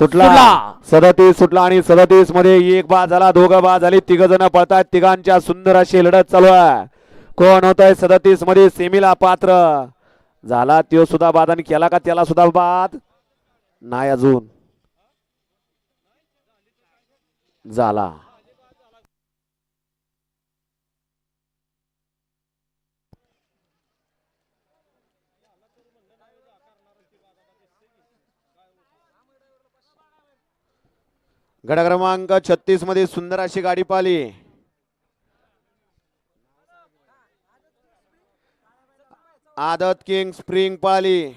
सुटला. सदतीस सुटला आणि सदतीसमध्ये एक बाद झाला दोघं बाद झाली. तिघ जण पळतायत. तिघांच्या सुंदर अशी लढत चालू आहे. कोण होत आहे सदतीसमध्ये सेमीला पात्र. झाला त्यो सुद्धा बाद आणि केला का त्याला सुद्धा बाद? नाही अजून. झाला. गड क्रमांक छत्तीसमध्ये सुंदर अशी गाडी पाली आदत किंग स्प्रिंग पाली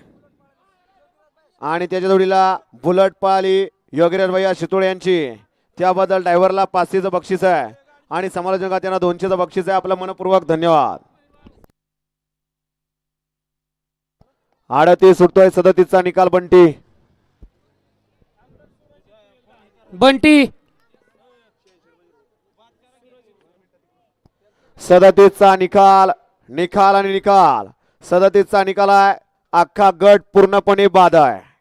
आणि त्याच्या जोडीला बुलट पाली योगिराज भैया शितोळे यांची. त्याबद्दल ड्रायव्हरला पाचशेचं बक्षीस आहे. आणि समालोचकात त्यांना दोनशेचं बक्षीस आहे. आपलं मनपूर्वक धन्यवाद. आडतीस सुटतोय सदतीसचा निकाल बंटी. बंटी. सदतीचा निकाल निकाल आणि निकाल. सदतीचा निकाल आहे. अख्खा गट पूर्णपणे बाद आहे.